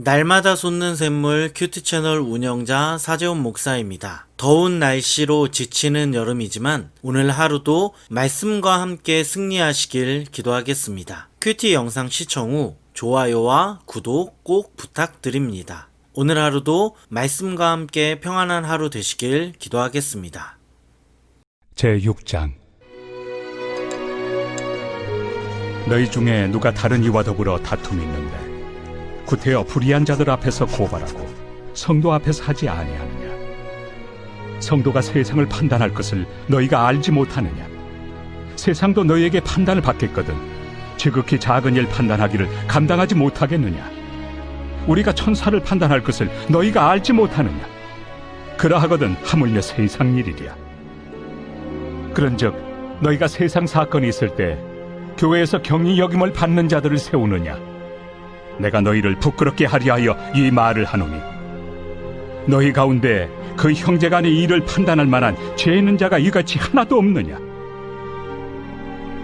날마다 솟는 샘물 큐티 채널 운영자 사재훈 목사입니다. 더운 날씨로 지치는 여름이지만 오늘 하루도 말씀과 함께 승리하시길 기도하겠습니다. 큐티 영상 시청 후 좋아요와 구독 꼭 부탁드립니다. 오늘 하루도 말씀과 함께 평안한 하루 되시길 기도하겠습니다. 제6장 너희 중에 누가 다른 이와 더불어 다툼이 있는데 구태여 불의한 자들 앞에서 고발하고 성도 앞에서 하지 아니하느냐? 성도가 세상을 판단할 것을 너희가 알지 못하느냐? 세상도 너희에게 판단을 받겠거든 지극히 작은 일 판단하기를 감당하지 못하겠느냐? 우리가 천사를 판단할 것을 너희가 알지 못하느냐? 그러하거든 하물며 세상 일이랴. 그런즉 너희가 세상 사건이 있을 때 교회에서 경이 여김을 받는 자들을 세우느냐 내가 너희를 부끄럽게 하려 하여 이 말을 하노니. 너희 가운데 그 형제간의 일을 판단할 만한 죄 있는 자가 이같이 하나도 없느냐?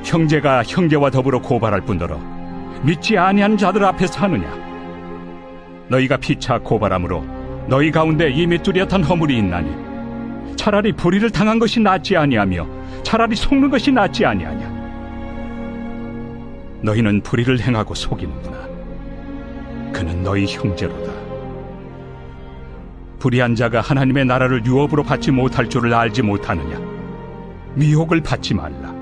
형제가 형제와 더불어 고발할 뿐더러 믿지 아니한 자들 앞에서 하느냐? 너희가 피차 고발함으로 너희 가운데 이미 뚜렷한 허물이 있나니 차라리 불의를 당한 것이 낫지 아니하며 차라리 속는 것이 낫지 아니하냐? 너희는 불의를 행하고 속이는구나 그는 너희 형제로다. 불의한 자가 하나님의 나라를 유업으로 받지 못할 줄을 알지 못하느냐? 미혹을 받지 말라.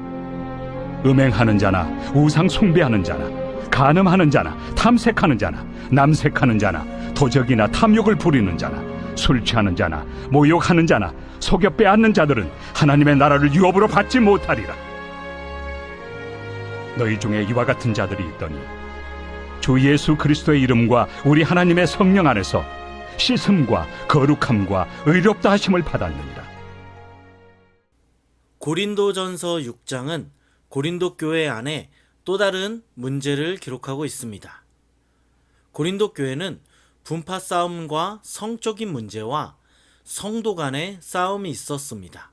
음행하는 자나 우상 숭배하는 자나 간음하는 자나 탐색하는 자나 남색하는 자나 도적이나 탐욕을 부리는 자나 술 취하는 자나 모욕하는 자나 속여 빼앗는 자들은 하나님의 나라를 유업으로 받지 못하리라. 너희 중에 이와 같은 자들이 있더니 주 예수 그리스도의 이름과 우리 하나님의 성령 안에서 씻음과 거룩함과 의롭다 하심을 받았느니라 고린도전서 6장은 고린도 교회 안에 또 다른 문제를 기록하고 있습니다. 고린도 교회는 분파 싸움과 성적인 문제와 성도 간의 싸움이 있었습니다.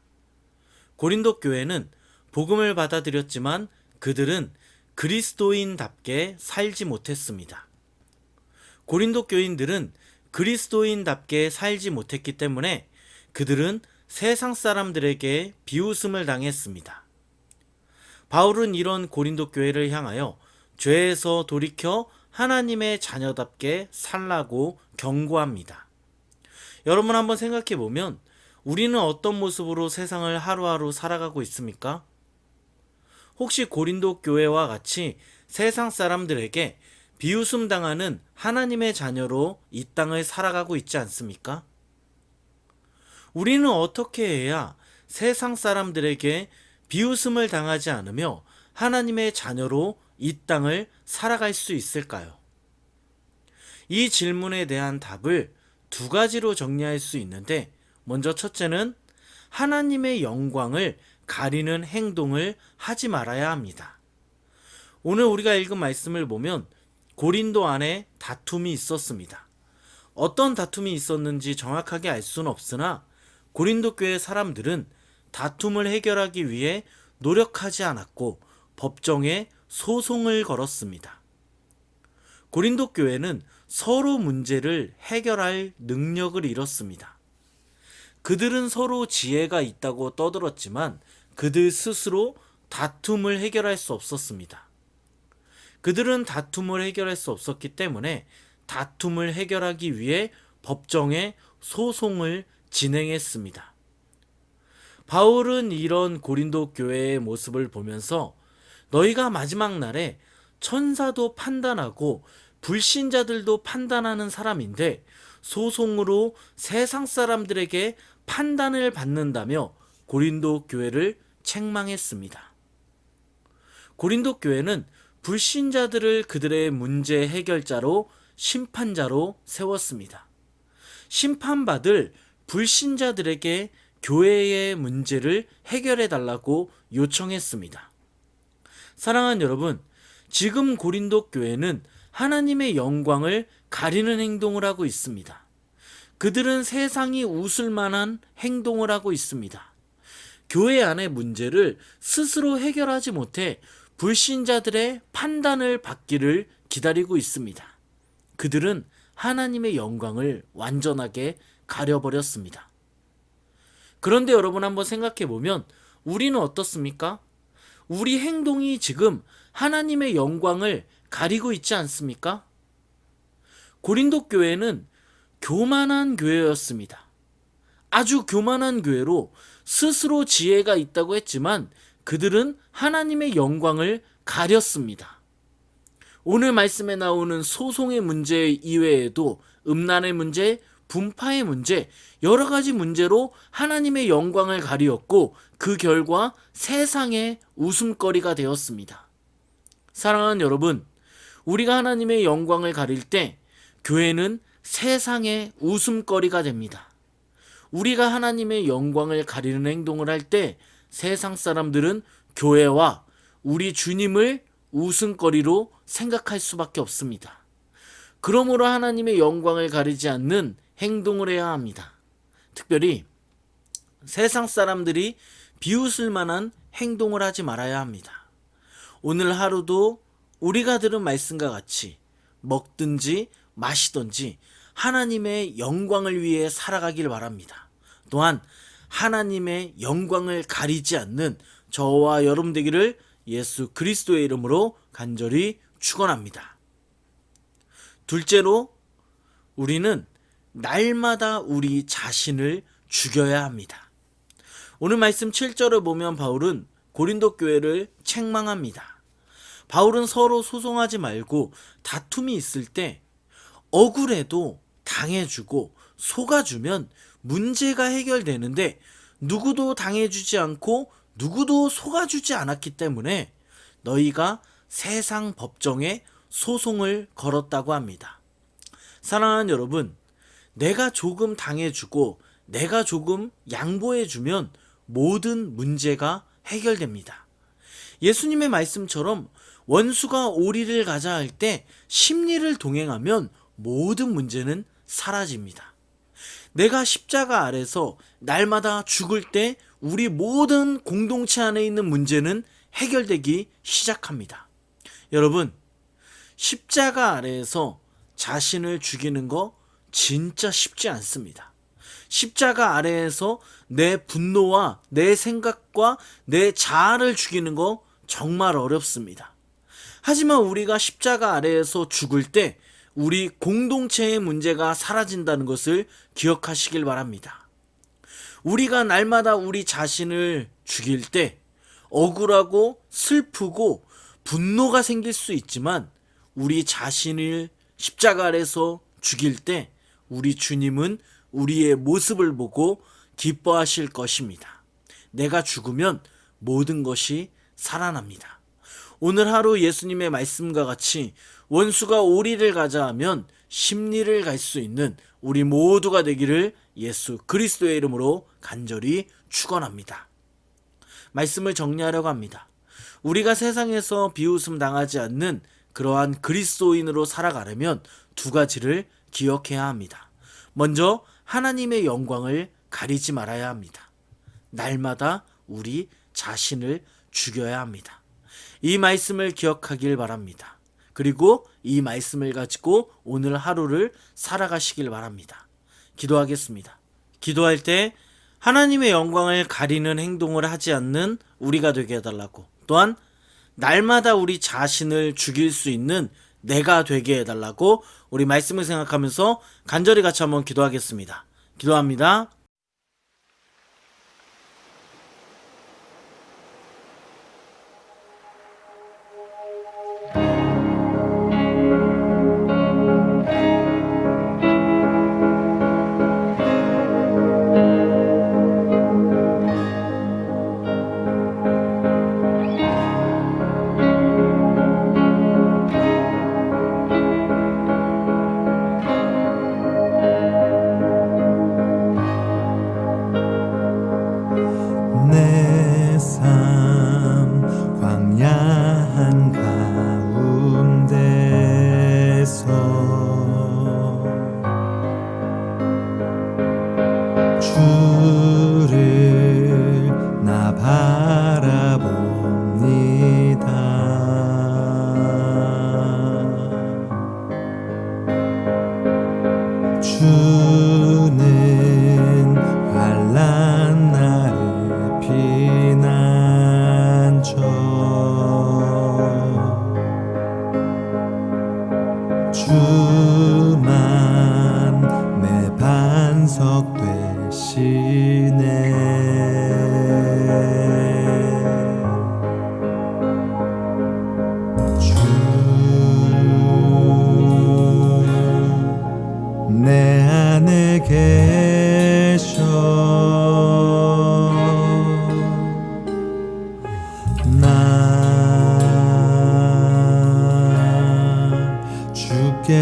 고린도 교회는 복음을 받아들였지만 그들은 그리스도인답게 살지 못했습니다. 고린도 교인들은 그리스도인답게 살지 못했기 때문에 그들은 세상 사람들에게 비웃음을 당했습니다. 바울은 이런 고린도 교회를 향하여 죄에서 돌이켜 하나님의 자녀답게 살라고 경고합니다. 여러분 한번 생각해 보면 우리는 어떤 모습으로 세상을 하루하루 살아가고 있습니까? 혹시 고린도 교회와 같이 세상 사람들에게 비웃음 당하는 하나님의 자녀로 이 땅을 살아가고 있지 않습니까? 우리는 어떻게 해야 세상 사람들에게 비웃음을 당하지 않으며 하나님의 자녀로 이 땅을 살아갈 수 있을까요? 이 질문에 대한 답을 두 가지로 정리할 수 있는데, 먼저 첫째는 하나님의 영광을 가리는 행동을 하지 말아야 합니다. 오늘 우리가 읽은 말씀을 보면 고린도 안에 다툼이 있었습니다. 어떤 다툼이 있었는지 정확하게 알 수는 없으나 고린도 교회 사람들은 다툼을 해결하기 위해 노력하지 않았고 법정에 소송을 걸었습니다. 고린도 교회는 서로 문제를 해결할 능력을 잃었습니다. 그들은 서로 지혜가 있다고 떠들었지만 그들 스스로 다툼을 해결할 수 없었습니다. 그들은 다툼을 해결할 수 없었기 때문에 다툼을 해결하기 위해 법정에 소송을 진행했습니다. 바울은 이런 고린도 교회의 모습을 보면서 너희가 마지막 날에 천사도 판단하고 불신자들도 판단하는 사람인데 소송으로 세상 사람들에게 판단을 받는다며 고린도 교회를 책망했습니다. 고린도 교회는 불신자들을 그들의 문제 해결자로 심판자로 세웠습니다. 심판받을 불신자들에게 교회의 문제를 해결해 달라고 요청했습니다. 사랑하는 여러분, 지금 고린도 교회는 하나님의 영광을 가리는 행동을 하고 있습니다. 그들은 세상이 웃을 만한 행동을 하고 있습니다. 교회 안의 문제를 스스로 해결하지 못해 불신자들의 판단을 받기를 기다리고 있습니다. 그들은 하나님의 영광을 완전하게 가려버렸습니다. 그런데 여러분 한번 생각해 보면 우리는 어떻습니까? 우리 행동이 지금 하나님의 영광을 가리고 있지 않습니까? 고린도 교회는 교만한 교회였습니다. 아주 교만한 교회로 스스로 지혜가 있다고 했지만 그들은 하나님의 영광을 가렸습니다. 오늘 말씀에 나오는 소송의 문제 이외에도 음란의 문제, 분파의 문제, 여러 가지 문제로 하나님의 영광을 가리었고 그 결과 세상의 웃음거리가 되었습니다. 사랑하는 여러분, 우리가 하나님의 영광을 가릴 때 교회는 세상의 웃음거리가 됩니다. 우리가 하나님의 영광을 가리는 행동을 할 때 세상 사람들은 교회와 우리 주님을 웃음거리로 생각할 수밖에 없습니다. 그러므로 하나님의 영광을 가리지 않는 행동을 해야 합니다. 특별히 세상 사람들이 비웃을 만한 행동을 하지 말아야 합니다. 오늘 하루도 우리가 들은 말씀과 같이 먹든지 마시든지 하나님의 영광을 위해 살아가길 바랍니다. 또한 하나님의 영광을 가리지 않는 저와 여러분 되기를 예수 그리스도의 이름으로 간절히 축원합니다. 둘째로 우리는 날마다 우리 자신을 죽여야 합니다. 오늘 말씀 7절을 보면 바울은 고린도 교회를 책망합니다. 바울은 서로 소송하지 말고 다툼이 있을 때 억울해도 당해주고 속아주면 문제가 해결되는데 누구도 당해주지 않고 누구도 속아주지 않았기 때문에 너희가 세상 법정에 소송을 걸었다고 합니다. 사랑하는 여러분, 내가 조금 당해주고 내가 조금 양보해주면 모든 문제가 해결됩니다. 예수님의 말씀처럼 원수가 오리를 가자 할 때 심리를 동행하면 모든 문제는 사라집니다. 내가 십자가 아래서 날마다 죽을 때 우리 모든 공동체 안에 있는 문제는 해결되기 시작합니다. 여러분, 십자가 아래에서 자신을 죽이는 거 진짜 쉽지 않습니다. 십자가 아래에서 내 분노와 내 생각과 내 자아를 죽이는 거 정말 어렵습니다. 하지만 우리가 십자가 아래에서 죽을 때 우리 공동체의 문제가 사라진다는 것을 기억하시길 바랍니다. 우리가 날마다 우리 자신을 죽일 때 억울하고 슬프고 분노가 생길 수 있지만 우리 자신을 십자가 아래서 죽일 때 우리 주님은 우리의 모습을 보고 기뻐하실 것입니다. 내가 죽으면 모든 것이 살아납니다. 오늘 하루 예수님의 말씀과 같이 원수가 오리를 가자 하면 심리를 갈 수 있는 우리 모두가 되기를 예수 그리스도의 이름으로 간절히 축원합니다. 말씀을 정리하려고 합니다. 우리가 세상에서 비웃음 당하지 않는 그러한 그리스도인으로 살아가려면 두 가지를 기억해야 합니다. 먼저 하나님의 영광을 가리지 말아야 합니다. 날마다 우리 자신을 죽여야 합니다. 이 말씀을 기억하길 바랍니다. 그리고 이 말씀을 가지고 오늘 하루를 살아가시길 바랍니다. 기도하겠습니다. 기도할 때 하나님의 영광을 가리는 행동을 하지 않는 우리가 되게 해달라고 또한 날마다 우리 자신을 죽일 수 있는 내가 되게 해달라고 우리 말씀을 생각하면서 간절히 같이 한번 기도하겠습니다. 기도합니다.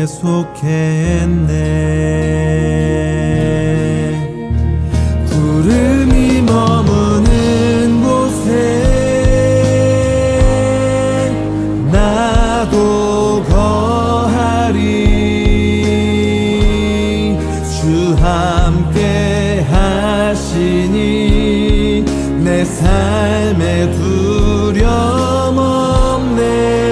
속했네. 구름이 머무는 곳에 나도 거하리. 주 함께 하시니 내 삶에 두려움 없네.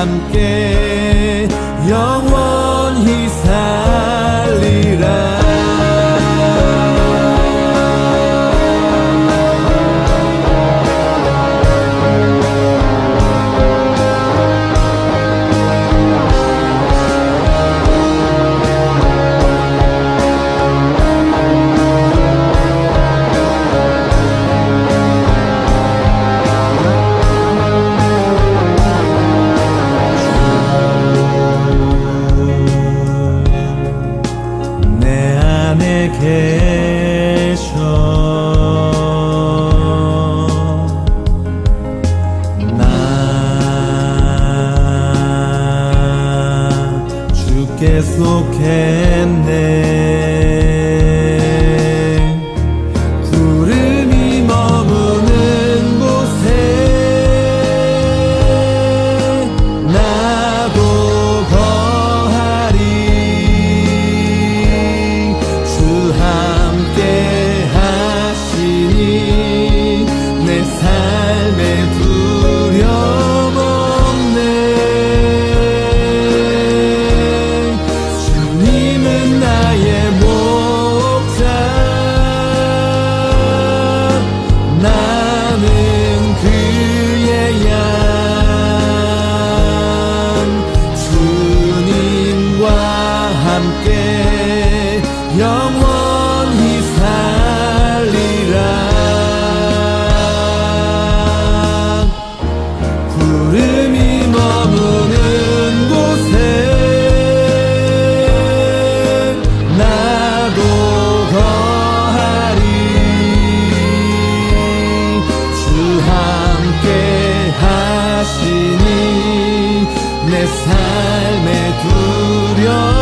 함께 내 삶의 두려움.